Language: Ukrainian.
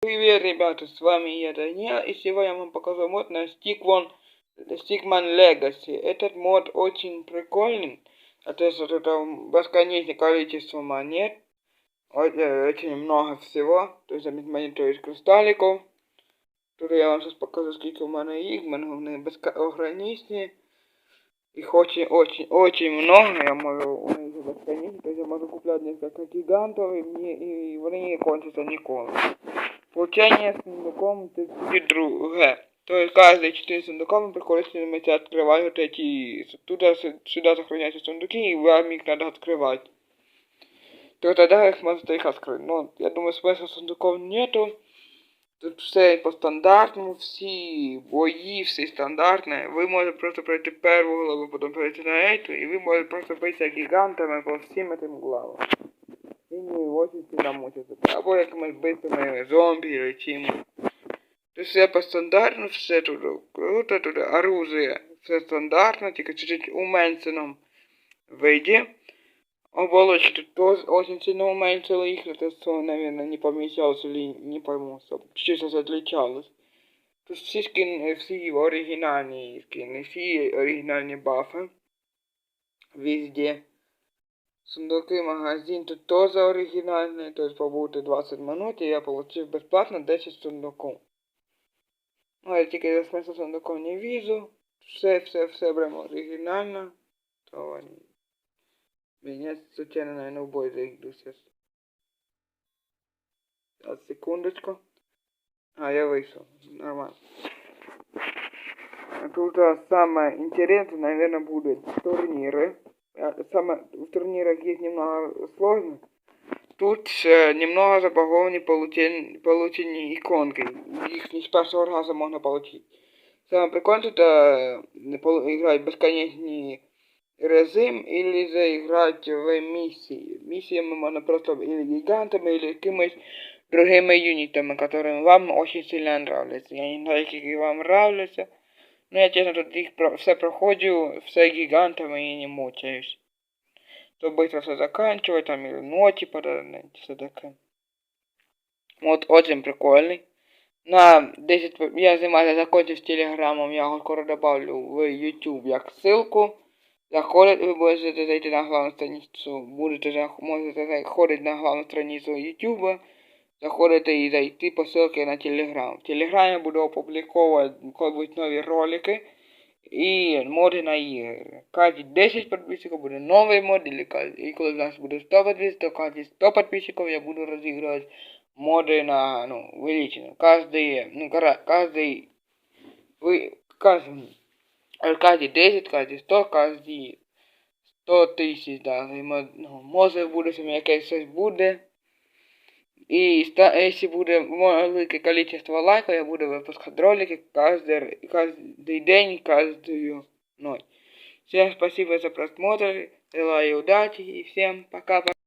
Привет, ребята, с вами я, Даниэл, и сегодня я вам покажу мод на Stickman, Stickman Legacy. Этот мод очень прикольный, а то есть тут бесконечное количество монет, э, очень много всего, то есть монеты из кристалликов. Тут я вам сейчас покажу, сколько у меня их, у меня. Их очень-очень-очень много, я могу у них бесконечно, то есть я могу куплять несколько гигантов, и, мне, и они не кончатся никогда. Получение сундуком это друге. То есть каждые четыре сундука приходится вместе открывать вот эти... Туда, сюда сохраняются сундуки, и вам их надо открывать. То тогда их можно их открыть. Но я думаю, смысла сундуков нету. Тут все по стандартному, всі бої, всі стандартні. Ви можете просто пройти перву главу, потім пройти на эту, і ви можете просто битися гігантами по всім этим главам. І не очень сильно мучиться. Або якимось битими зомбі или чимось. То все по стандартну, все тут круто, тут оружие. Все стандартно, тільки чуть-чуть уменьшенном виде. Оболочки тоже очень сильно уменьшили их, это что, наверное, не помещалось или не пойму, чуть-чуть отличалось. Тут всі скини, всі оригінальні скини, всі оригінальні бафи. Везде. Сундуки, магазин тут тоже оригинальный, то есть побудьте 20 минут, и я получил бесплатно 10 сундуков. Ну, я тільки за смысл сундуков не вижу. Все, все, все прям оригинально. То они... Меня случайно, наверное, в бой зайду сейчас. Сейчас, секундочку. А, я вышел. Нормально. А тут самое интересное, наверное, будут турниры. Самое в турнирах есть немного сложно. Тут э, немного забагованные получение, получение иконки. Их не с первого раза можно получить. Самое прикольное это играть бесконечные режим или заиграть в миссии. Миссиями можно просто или гигантами, или какими-то другими юнитами, которые вам очень сильно нравятся. Я не знаю, какие вам нравятся. Ну, я честно тут их про все проходжу, все гигантами и не мучаюсь. То быстро все заканчивать, там или ноти подать, все такое. Вот очень прикольный. На 10 я занимаюсь закончив с телеграммом, я его скоро добавлю в YouTube як ссылку. Заходите, вы можете зайти на главную страницу, будете можете заходить на главную страницу YouTube. Заходите і зайти по ссылке на Telegram. В Телеграмі буду опубликовувати коли нові ролики і моди на ігри. Кожні 10 підписчиків буде новий мод, і коли в нас буде 100 підписчиків, то кожні 100 підписчиків я буду розігрувати моди на, ну, увеличено. Каждый, ну, каждый, вы, каждый, каждый 10, каждый 100, каждый 100 тисяч, да, ну, може в будущем якесь щось буде. И если будет великое количество лайков, я буду выпускать ролики каждый, каждый день, каждую ночь. Всем спасибо за просмотр, желаю удачи и всем пока-пока.